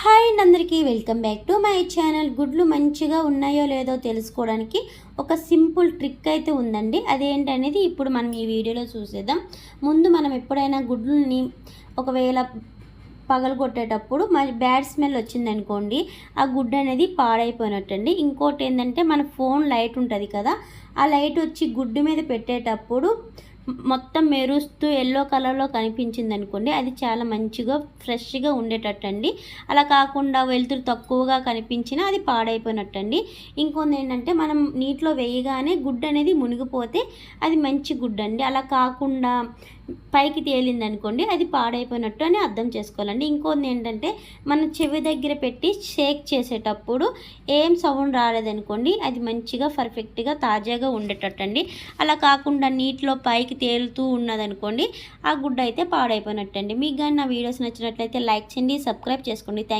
Hi and అందరికీ welcome back to my channel. గుడ్లు మంచిగా ఉన్నాయో లేదో తెలుసుకోవడానికి ఒక సింపుల్ ట్రిక్ అయితే ఉందండి. అదేంటనేది ఇప్పుడు మనం ఈ వీడియోలో చూసేద్దాం. ముందు మనం ఎప్పుడైనా గుడ్లని ఒకవేళ పగలగొట్టేటప్పుడు మరి బ్యాడ్ స్మెల్ వచ్చిందనుకోండి ఆ గుడ్డు అనేది పాడైపోయినట్టండి. ఇంకోటి ఏంటంటే మన ఫోన్ లైట్ ఉంటుంది కదా ఆ లైట్ వచ్చి గుడ్డు మీద పెట్టేటప్పుడు మొత్తం మెరుస్తూ ఎల్లో కలర్లో కనిపించింది అనుకోండి అది చాలా మంచిగా ఫ్రెష్గా ఉండేటట్టు అండి అలా కాకుండా వెలుతురు తక్కువగా కనిపించినా అది పాడైపోయినట్టు అండి ఇంకొంది ఏంటంటే మనం నీటిలో వేయగానే గుడ్డు అనేది మునిగిపోతే అది మంచి గుడ్డు అండి అలా కాకుండా పైకి తేలింది అనుకోండి అది పాడైపోయినట్టు అని అర్థం చేసుకోవాలండి. ఇంకొంది ఏంటంటే మనం చెవి దగ్గర పెట్టి షేక్ చేసేటప్పుడు ఏం సౌండ్ రాలేదనుకోండి అది మంచిగా పర్ఫెక్ట్గా తాజాగా ఉండేటట్టండి. అలా కాకుండా నీటిలో పైకి తేలుతూ ఉన్నదనుకోండి ఆ గుడ్డ అయితే పాడైపోయినట్టండి. మీకు కానీ నా వీడియోస్ నచ్చినట్లయితే లైక్ చేయండి సబ్స్క్రైబ్ చేసుకోండి. థ్యాంక్